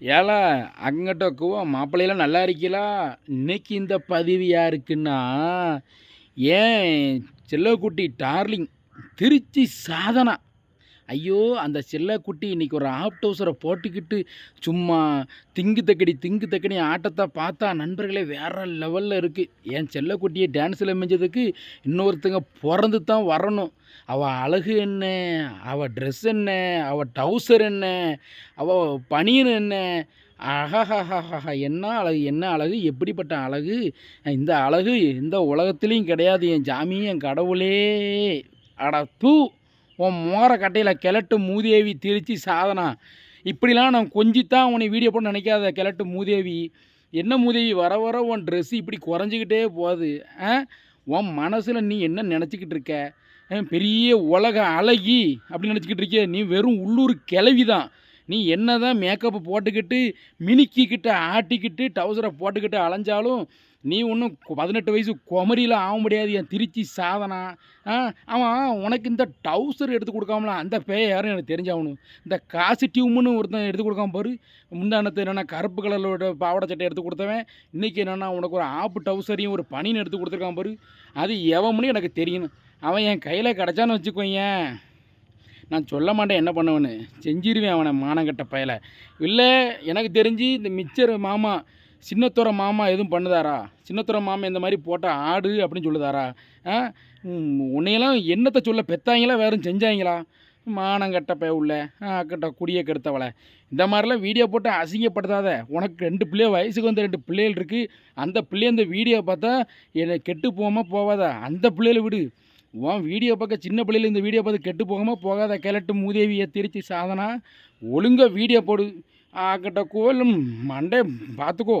ஏலா அங்கிட்ட மாப்பிள்ளையெல்லாம் நல்லா இருக்கீங்களா இன்னைக்கு இந்த பதிவு யாருக்குன்னா ஏன் செல்லக்குட்டி டார்லிங் திருச்சி சாதனா. ஐயோ அந்த செல்லக்குட்டி இன்னைக்கு ஒரு ஆப் ஹவுஸரை போட்டுக்கிட்டு சும்மா திங்கு தக்கடி திங்கு தக்கடி ஆட்டத்தை பார்த்தா நண்பர்களே வேறு லெவலில் இருக்குது என் செல்லக்குட்டியை டான்ஸில் அமைஞ்சதுக்கு இன்னொருத்தங்க பிறந்து தான் வரணும். அவள் அழகு என்ன? அவள் ட்ரெஸ் என்ன? அவள் டவுசர் என்ன? அவள் பனியன் என்ன? ஆஹாஹாஹாஹா என்ன அழகு என்ன அழகு? எப்படிப்பட்ட அழகு? இந்த அழகு இந்த உலகத்துலேயும் கிடையாது என் ஜாமி என் கடவுளே. அட தூ. உன் மோர கட்டையில் கிழட்டு மூதேவி திருச்சி சாதனா. இப்படிலாம் நான் கொஞ்சித்தான் உன்னை வீடியோ போட்டு நினைக்காத கிழட்டு மூதேவி. என்ன மூதேவி வர வர உன் ட்ரெஸ்ஸு இப்படி குறைஞ்சிக்கிட்டே போகுது. ஆ? உன் மனசில் நீ என்ன நினச்சிக்கிட்டு இருக்க? பெரிய உலக அழகி அப்படின்னு நினச்சிக்கிட்டு இருக்கே நீ வெறும் உள்ளூர் கிளவி தான் நீ என்ன தான் மேக்கப்பு போட்டுக்கிட்டு மினிக்கிக்கிட்டு ஆட்டிக்கிட்டு டவுசரை போட்டுக்கிட்டு அலைஞ்சாலும் நீ ஒன்றும் பதினெட்டு வயசு குமரியில் ஆக முடியாது. என் திருச்சி சாதனா. ஆ அவன் உனக்கு இந்த டவுசர் எடுத்து கொடுக்காமல? அந்த பேய யாரும் எனக்கு தெரிஞ்சாகணும் இந்த காசு டியூம்னு ஒருத்தன் எடுத்து கொடுக்காம பாரு. முந்தானத்து என்னென்னா கருப்பு கலரோட பாவாடை சட்டை எடுத்து கொடுத்தவன். இன்றைக்கி என்னென்னா உனக்கு ஒரு ஆப்பு டவுசரையும் ஒரு பனின்னு எடுத்து கொடுத்துருக்கான் பாரு. அது எவமுன்னு எனக்கு தெரியணும். அவன் என் கையில் கிடச்சான்னு வச்சுக்கோயேன். நான் சொல்ல மாட்டேன் என்ன பண்ணுவேன்னு. செஞ்சிருவேன் அவனை மானங்கட்ட பயலை. இல்லை எனக்கு தெரிஞ்சு இந்த மிச்சர் மாமா சின்னத்துறை மாமா எதுவும் பண்ணுதாரா? சின்னத்துறை மாமா இந்த மாதிரி போட்டால் ஆடு அப்படின்னு சொல்லுதாரா? ஆ? உன்னையெல்லாம் என்னத்தை சொல்ல பெத்தாங்களா? வேறும் செஞ்சாங்களா? மானங்கட்ட பய உள்ள கட்ட குடியை கெடுத்தவளை. இந்த மாதிரிலாம் வீடியோ போட்டு அசிங்கப்படுத்தாத. உனக்கு ரெண்டு பிள்ளைய வயசுக்கு வந்து ரெண்டு பிள்ளைகள் இருக்குது அந்த பிள்ளைய இந்த வீடியோ பார்த்தா என்னை கெட்டு போகாமல் போவாதா. அந்த பிள்ளைகளை விடு. உன் வீடியோ பார்க்க சின்ன பிள்ளையில் இந்த வீடியோ பார்த்து கெட்டு போகாமல் போகாத கிழட்டு மூதேவியை திருச்சி சாதனா. ஒழுங்காக வீடியோ போடு. ஆக்கட்ட கோலும் மண்டே பார்த்துக்கோ.